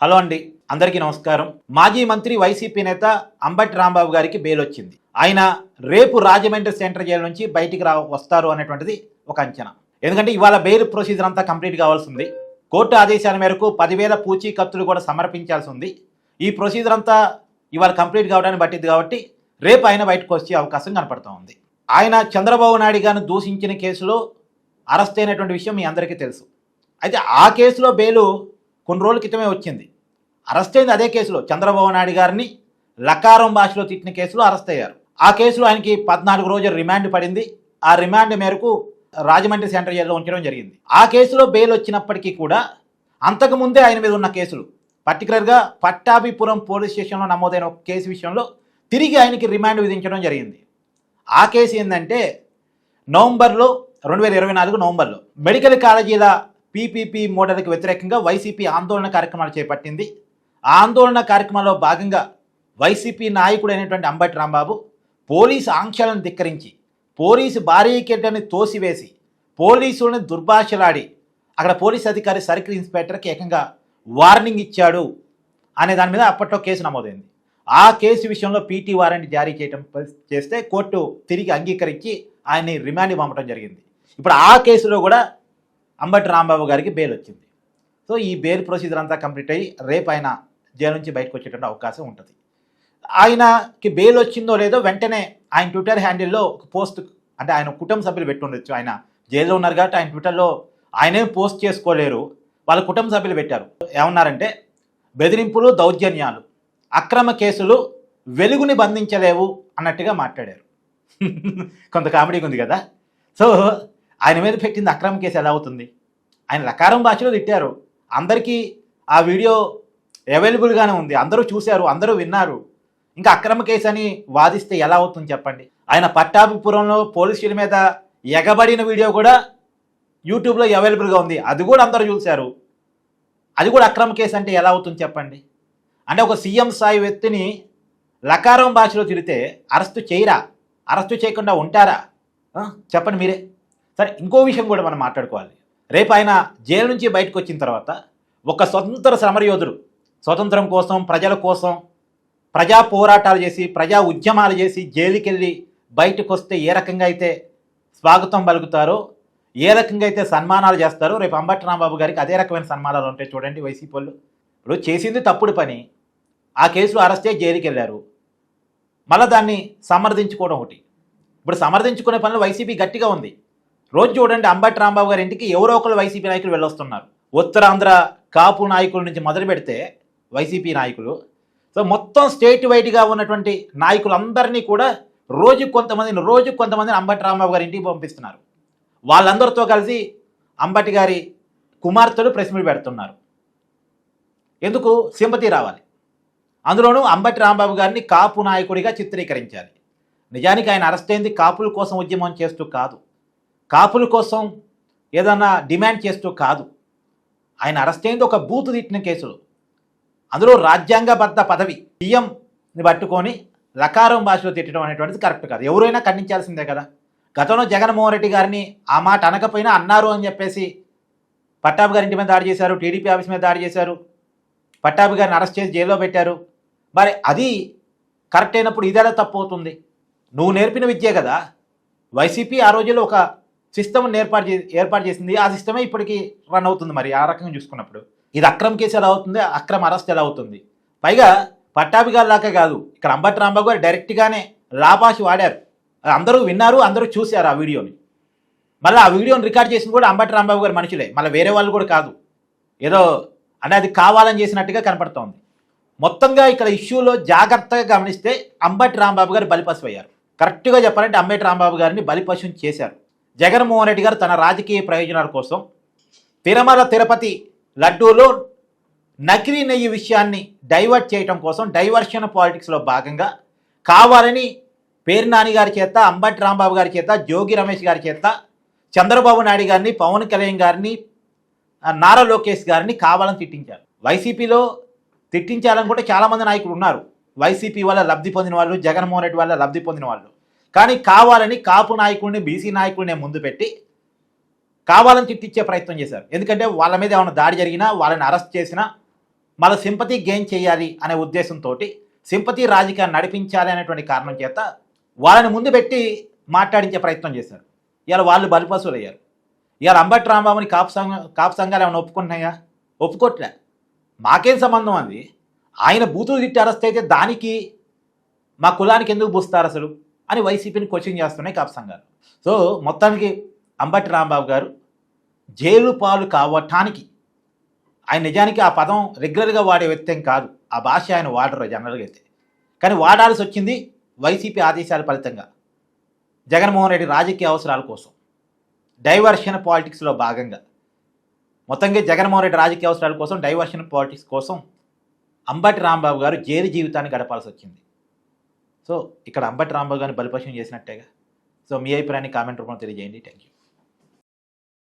Hello అండి అందరికీ నమస్కారం. మాజీ మంత్రి వైసీపీ నేత అంబటి రాంబాబు గారికి బెయిల్ వచ్చింది ఆయన రేపు రాజమండ్రి సెంట్రల్ జైలు నుంచి బయటికి రా వస్తారు అనేటువంటిది ఒక అంచనా. ఎందుకంటే ఇవాళ బెయిల్ ప్రొసీజర్ అంతా కంప్లీట్ కావాల్సి ఉంది కోర్టు ఆదేశాల మేరకు పదివేల పూచీకత్తులు కూడా సమర్పించాల్సి ఉంది. ఈ ప్రొసీజర్ అంతా ఇవాళ కంప్లీట్ కావడానికి పట్టింది కాబట్టి రేపు ఆయన బయటకు వచ్చే అవకాశం కనపడుతూ ఉంది. ఆయన చంద్రబాబు నాయుడు గారిని దూషించిన కేసులో అరెస్ట్ అయినటువంటి విషయం మీ అందరికీ తెలుసు. అయితే ఆ కేసులో బెయిలు కొన్ని రోజుల క్రితమే వచ్చింది. అరెస్ట్ అయింది అదే కేసులో. చంద్రబాబు నాయుడు గారిని లకారం భాషలో తిట్టిన కేసులో అరెస్ట్ అయ్యారు. ఆ కేసులో ఆయనకి పద్నాలుగు రోజుల రిమాండ్ పడింది. ఆ రిమాండ్ మేరకు రాజమండ్రి సెంట్రల్ జైల్లో ఉంచడం జరిగింది. ఆ కేసులో బెయిల్ వచ్చినప్పటికీ కూడా అంతకుముందే ఆయన మీద ఉన్న కేసులు పర్టికులర్గా పట్టాభిపురం పోలీస్ స్టేషన్లో నమోదైన ఒక కేసు విషయంలో తిరిగి ఆయనకి రిమాండ్ విధించడం జరిగింది. ఆ కేసు ఏంటంటే నవంబర్లో రెండు వేల ఇరవై నాలుగు నవంబర్లో మెడికల్ కాలేజీల పీపీపీ మోడల్కి వ్యతిరేకంగా వైసీపీ ఆందోళన కార్యక్రమాలు చేపట్టింది. ఆందోళన కార్యక్రమంలో భాగంగా వైసీపీ నాయకుడైనటువంటి అంబటి రాంబాబు పోలీసు ఆంక్షలను ధిక్కరించి పోలీసు బారీకెడ్డని తోసివేసి పోలీసులను దుర్భాషలాడి అక్కడ పోలీస్ అధికారి సర్కిల్ ఇన్స్పెక్టర్కి ఏకంగా వార్నింగ్ ఇచ్చాడు అనే దాని మీద అప్పట్లో కేసు నమోదైంది. ఆ కేసు విషయంలో పీటీ వారెంట్ జారీ చేయడం చేస్తే కోర్టు తిరిగి అంగీకరించి ఆయన్ని రిమాండ్ పంపడం జరిగింది. ఇప్పుడు ఆ కేసులో కూడా అంబటి రాంబాబు గారికి బెయిల్ వచ్చింది. సో ఈ బెయిల్ ప్రొసీజర్ అంతా కంప్లీట్ అయ్యి రేపు ఆయన జైలు నుంచి బయటకు వచ్చేటువంటి అవకాశం ఉంటుంది. ఆయనకి బెయిల్ వచ్చిందో లేదో వెంటనే ఆయన ట్విట్టర్ హ్యాండిల్లో ఒక పోస్ట్ అంటే ఆయన కుటుంబ సభ్యులు పెట్టుండొచ్చు. ఆయన జైల్లో ఉన్నారు కాబట్టి ఆయన ట్విట్టర్లో ఆయనేం పోస్ట్ చేసుకోలేరు. వాళ్ళ కుటుంబ సభ్యులు పెట్టారు. ఏమన్నారంటే బెదిరింపులు దౌర్జన్యాలు అక్రమ కేసులు వెలుగుని బంధించలేవు అన్నట్టుగా మాట్లాడారు. కొంత కామెడీగా ఉంది కదా. సో ఆయన మీద పెట్టింది అక్రమ కేసు ఎలా అవుతుంది? ఆయన లకారం భాషలో తిట్టారు. అందరికీ ఆ వీడియో అవైలబుల్గానే ఉంది. అందరూ చూశారు అందరూ విన్నారు. ఇంకా అక్రమ కేసు అని వాదిస్తే ఎలా అవుతుంది చెప్పండి? ఆయన పట్టాభిపురంలో పోలీసుల మీద ఎగబడిన వీడియో కూడా యూట్యూబ్లో అవైలబుల్గా ఉంది. అది కూడా అందరూ చూశారు. అది కూడా అక్రమ కేసు అంటే ఎలా అవుతుంది చెప్పండి? అంటే ఒక సీఎం స్థాయి వ్యక్తిని లకారం భాషలో తిరిగితే అరెస్టు చేయరా? అరెస్టు చేయకుండా ఉంటారా? చెప్పండి మీరే. సరే ఇంకో విషయం కూడా మనం మాట్లాడుకోవాలి. రేపు ఆయన జైలు నుంచి బయటకు వచ్చిన తర్వాత ఒక స్వతంత్ర సమరయోధుడు స్వతంత్రం కోసం ప్రజల కోసం ప్రజా పోరాటాలు చేసి ప్రజా ఉద్యమాలు చేసి జైలుకెళ్ళి బయటకు వస్తే ఏ రకంగా అయితే స్వాగతం పలుకుతారో ఏ రకంగా అయితే సన్మానాలు చేస్తారో రేపు అంబటి రాంబాబు గారికి అదే రకమైన సన్మానాలు ఉంటాయి చూడండి వైసీపీ వాళ్ళు. ఇప్పుడు చేసింది తప్పుడు పని. ఆ కేసులో అరెస్ట్ అయ్యి జైలుకి వెళ్ళారు మళ్ళీ దాన్ని సమర్థించుకోవడం ఒకటి. ఇప్పుడు సమర్థించుకునే పనులు వైసీపీ గట్టిగా ఉంది. రోజు చూడండి అంబటి రాంబాబు గారి ఇంటికి ఎవరో ఒకరు వైసీపీ నాయకులు వెళ్ళొస్తున్నారు. ఉత్తరాంధ్ర కాపు నాయకుల నుంచి మొదలు పెడితే వైసీపీ నాయకులు. సో మొత్తం స్టేట్ వైడ్గా ఉన్నటువంటి నాయకులందరినీ కూడా రోజు కొంతమందిని రోజు కొంతమందిని అంబటి రాంబాబు గారి ఇంటికి పంపిస్తున్నారు. వాళ్ళందరితో కలిసి అంబటి గారి కుమార్తెలు ప్రెస్ మీట్ పెడుతున్నారు. ఎందుకు? సింపతి రావాలి. అందులోనూ అంబటి రాంబాబు గారిని కాపు నాయకుడిగా చిత్రీకరించాలి. నిజానికి ఆయన అరెస్ట్ అయింది కాపుల కోసం ఉద్యమం చేస్తూ కాదు. కాపుల కోసం ఏదన్నా డిమాండ్ చేస్తూ కాదు. ఆయన అరెస్ట్ అయింది ఒక బూతు తిట్టిన కేసులు. అందులో రాజ్యాంగబద్ధ పదవి సీఎంని పట్టుకొని లకారం భాషలో తిట్టడం అనేటువంటిది కరెక్ట్ కాదు. ఎవరైనా ఖండించాల్సిందే కదా. గతంలో జగన్మోహన్ రెడ్డి గారిని ఆ మాట అనకపోయినా అన్నారు అని చెప్పేసి పట్టాభి గారి ఇంటి మీద దాడి చేశారు టీడీపీ ఆఫీస్ మీద దాడి చేశారు పట్టాభి గారిని అరెస్ట్ చేసి జైల్లో పెట్టారు. మరి అది కరెక్ట్ అయినప్పుడు ఇదేలా తప్పు అవుతుంది? నువ్వు నేర్పిన విద్యే కదా. వైసీపీ ఆ రోజుల్లో ఒక సిస్టమ్ ఏర్పాటు చే ఏర్పాటు చేసింది. ఆ సిస్టమే ఇప్పటికీ రన్ అవుతుంది మరి. ఆ రకంగా చూసుకున్నప్పుడు. ఇది అక్రమ కేసు ఎలా అవుతుంది? అక్రమ అరెస్ట్ ఎలా అవుతుంది? పైగా పట్టాభి గారి లాగా కాదు. ఇక్కడ అంబటి రాంబాబు గారు డైరెక్ట్గానే లాభాషి వాడారు. అందరూ విన్నారు అందరూ చూశారు ఆ వీడియోని. మళ్ళీ ఆ వీడియోని రికార్డ్ చేసింది కూడా అంబటి రాంబాబు గారి మనుషులే. మళ్ళీ వేరే వాళ్ళు కూడా కాదు. ఏదో అంటే అది కావాలని చేసినట్టుగా కనపడుతోంది. మొత్తంగా ఇక్కడ ఇష్యూలో జాగ్రత్తగా గమనిస్తే అంబటి రాంబాబు గారు బలిపశు అయ్యారు కరెక్ట్గా చెప్పాలంటే అంబటి రాంబాబు గారిని బలిపశుని చేశారు. జగన్మోహన్ రెడ్డి గారు తన రాజకీయ ప్రయోజనాల కోసం తిరుమల తిరుపతి లడ్డూలో నకిలీ నెయ్యి విషయాన్ని డైవర్ట్ చేయటం కోసం డైవర్షన్ పాలిటిక్స్లో భాగంగా కావాలని పేరు నాని గారి చేత అంబటి రాంబాబు గారి చేత జోగి రమేష్ గారి చేత చంద్రబాబు నాయుడు గారిని పవన్ కళ్యాణ్ గారిని నారా లోకేష్ గారిని కావాలని తిట్టించారు. వైసీపీలో తిట్టించాలని కూడా చాలామంది నాయకులు ఉన్నారు. వైసీపీ వల్ల లబ్ధి పొందిన వాళ్ళు జగన్మోహన్ రెడ్డి వల్ల లబ్ధి పొందిన వాళ్ళు. కానీ కావాలని కాపు నాయకుడిని బీసీ నాయకుడిని ముందు పెట్టి కావాలని తిట్టిచ్చే ప్రయత్నం చేశారు. ఎందుకంటే వాళ్ళ మీద ఏమైనా దాడి జరిగినా వాళ్ళని అరెస్ట్ చేసినా మళ్ళీ సింపతి గెయిన్ చేయాలి అనే ఉద్దేశంతో సింపతి రాజకీయాన్ని నడిపించాలి అనేటువంటి కారణం చేత వాళ్ళని ముందు పెట్టి మాట్లాడించే ప్రయత్నం చేశారు. ఇవాళ వాళ్ళు బలిపశువులు అయ్యారు ఇవాళ అంబటి రాంబాబుని కాపు సంఘ కాపు సంఘాలు ఏమైనా ఒప్పుకుంటున్నాయా? ఒప్పుకోట్లే. మాకేం సంబంధం అది? ఆయన బూతులు తిట్టి అరెస్ట్ అయితే దానికి మా కులానికి ఎందుకు పూస్తారు అసలు? అని వైసీపీని కోచింగ్ చేస్తున్నాయి కాపు సంఘాలు. సో మొత్తానికి అంబటి రాంబాబు గారు జైలు పాలు కావటానికి ఆయన నిజానికి ఆ పదం రెగ్యులర్గా వాడే వ్యక్తం కాదు. ఆ భాష ఆయన వాడరు జనరల్గా అయితే. కానీ వాడాల్సి వచ్చింది వైసీపీ ఆదేశాల ఫలితంగా. జగన్మోహన్ రెడ్డి రాజకీయ అవసరాల కోసం. డైవర్షన్ పాలిటిక్స్లో భాగంగా. మొత్తంగా జగన్మోహన్ రెడ్డి రాజకీయ అవసరాల కోసం డైవర్షన్ పాలిటిక్స్ కోసం అంబటి రాంబాబు గారు జైలు జీవితాన్ని గడపాల్సి వచ్చింది. సో ఇక్కడ అంబటి రాంబాబు గారిని బలిపశం చేసినట్టేగా. సో మీ అభిప్రాయాన్ని కామెంట్ రూపంలో తెలియజేయండి. Thank you